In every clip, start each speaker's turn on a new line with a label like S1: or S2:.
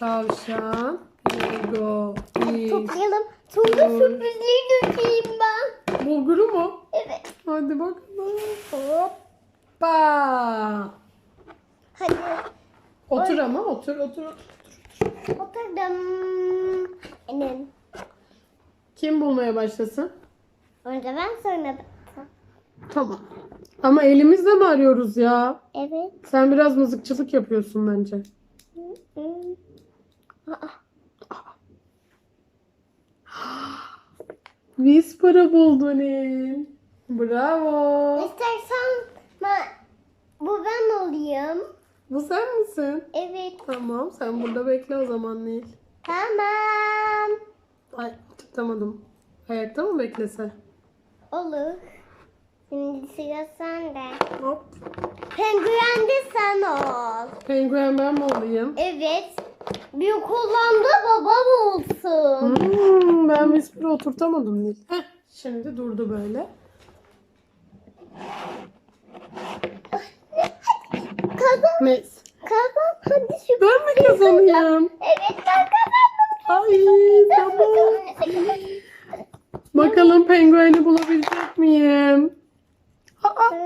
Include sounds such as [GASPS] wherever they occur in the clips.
S1: Tavşan. Lego.
S2: Toplayalım. Sonra sürprizleri dökeyim ben.
S1: Bulguru mu?
S2: Evet.
S1: Hadi bakalım. Hoppa.
S2: Hadi.
S1: Otur ama otur otur. otur.
S2: Oturdum. Enem.
S1: Kim bulmaya başlasın?
S2: Önce ben sonra ben.
S1: Tamam. Ama elimizle mi arıyoruz ya?
S2: Evet.
S1: Sen biraz mızıkçılık yapıyorsun bence.
S2: Hı. Aa,
S1: Whisper'ı buldun El. Bravo.
S2: İstersen ben, bu ben olayım.
S1: Bu sen misin?
S2: Evet.
S1: Tamam sen burada bekle o zaman Nil.
S2: Tamam.
S1: Ay tutamadım. Ayakta mı beklese?
S2: Olur. Şimdi sıra sende.
S1: Hop.
S2: Penguen de sen ol.
S1: Penguen ben mi olayım?
S2: Evet. Büyük olan da babam olsun.
S1: Hmm, ben Whisper'ı oturtamadım Nil. Heh, şimdi durdu böyle.
S2: Kazan.
S1: Neyse.
S2: Kazan. Hadi şu.
S1: Ben mi kazanayım?
S2: Evet ben kazandım.
S1: Ay tamam. Bakalım pengueni bulabilecek miyim? Aa,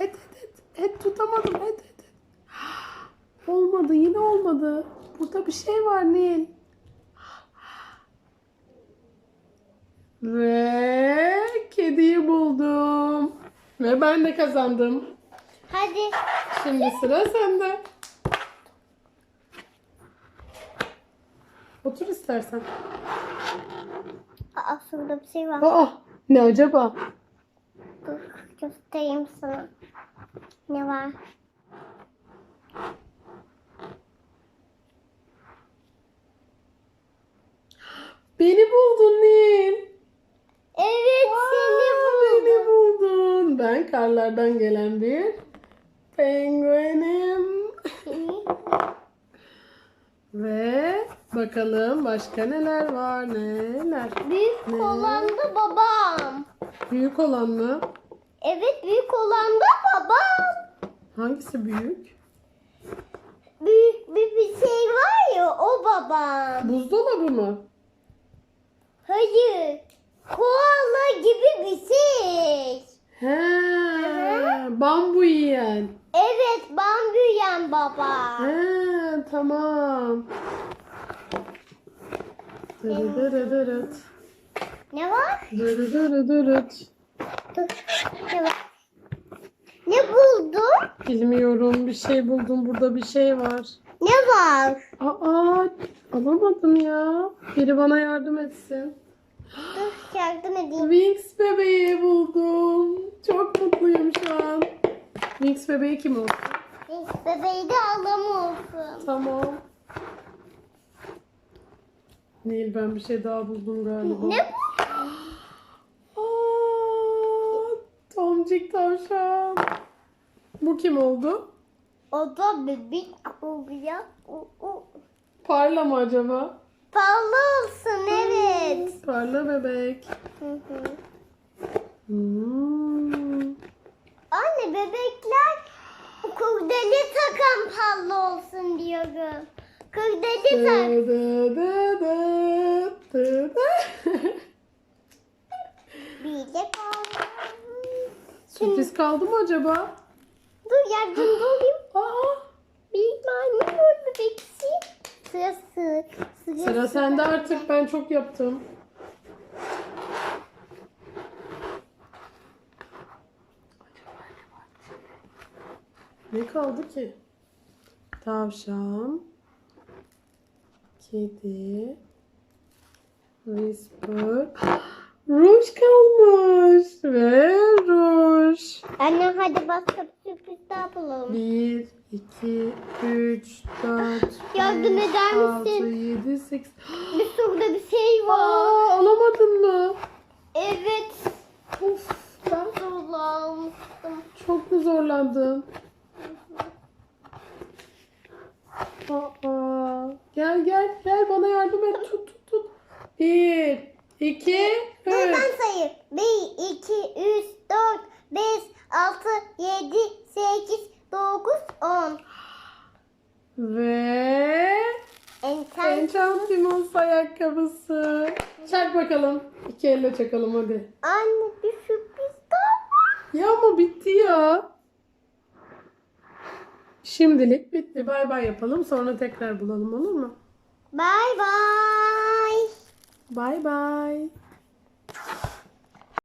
S1: et et et. Et tutamadım et et. Olmadı yine olmadı. Burada bir şey var Nil. Ve kediyi buldum. Ve ben de kazandım.
S2: Hadi.
S1: Şimdi sıra sende. Otur istersen.
S2: Aa şurada bir şey var.
S1: Aa, ne acaba?
S2: Dur göstereyim sana. Ne var?
S1: Beni buldun Nil.
S2: Evet seni
S1: Aa, Beni
S2: buldum.
S1: buldun. Ben karlardan gelen bir penguenim. [LAUGHS] Ve bakalım başka neler var neler.
S2: Büyük
S1: Ne?
S2: olan da babam.
S1: Büyük olan mı?
S2: Evet büyük olan da babam.
S1: Hangisi büyük?
S2: Büyük bir, bir şey var ya o babam.
S1: Buzdolabı mı?
S2: Hayır. Koala gibi bir şey.
S1: He, bambu yiyen.
S2: Evet bambuyen baba.
S1: He, tamam. Dırıdırıdırıt.
S2: Ne var?
S1: Dırıdırıdırıt.
S2: Ne var? Ne buldun?
S1: Bilmiyorum bir şey buldum burada bir şey var.
S2: Ne var?
S1: Aa alamadım ya. Biri bana yardım etsin.
S2: Dur yardım edeyim.
S1: Wings bebeği buldum. Çok mutluyum şu an. Wings bebeği kim oldu?
S2: Biz bebeği de alam olsun.
S1: Tamam. Nil ben bir şey daha buldum galiba.
S2: Ne bu? [GASPS]
S1: Aa, Tomcik tavşan. Bu kim oldu?
S2: O da bebek oluyor.
S1: Parla mı acaba?
S2: Pahalı olsun evet.
S1: Parla bebek.
S2: Hı hı.
S1: Hmm.
S2: Anne bebekler kurdele takan pahalı olsun diyorum. Kurdele tak. Bir de pahalı.
S1: Sürpriz kaldı mı acaba?
S2: Dur yardımcı olayım. [GASPS]
S1: Aa,
S2: Bir maymun var bebeksi. Sıra sıra. Sıra,
S1: sıra sende artık. Ben çok yaptım. Ne kaldı ki? Tavşan, kedi, whisper, ruj kalmış ve ruj.
S2: Anne hadi başka bir sürpriz daha bulalım.
S1: 1, 2, 3, 4,
S2: Yardım
S1: 5,
S2: eder
S1: 6,
S2: misin?
S1: 7, 8.
S2: Bir şurada bir şey [GASPS] var.
S1: Aa, alamadın mı?
S2: Evet.
S1: Of, ben
S2: Zorla almıştım.
S1: çok mu zorlandın? Aa, gel gel gel bana yardım et. Tut tut tut. 1, 2,
S2: Dur
S1: 3.
S2: ben sayayım. 1, 2, 3, 4, 5, 6, 7, 8, 9, 10.
S1: Ve Enchantimals ayakkabısı. Çak bakalım. İki elle çakalım hadi.
S2: Anne bir sürpriz daha var.
S1: Ya ama bitti ya. Şimdilik bitti. Bay bay yapalım. Sonra tekrar bulalım olur mu?
S2: Bye bye.
S1: Bay bay.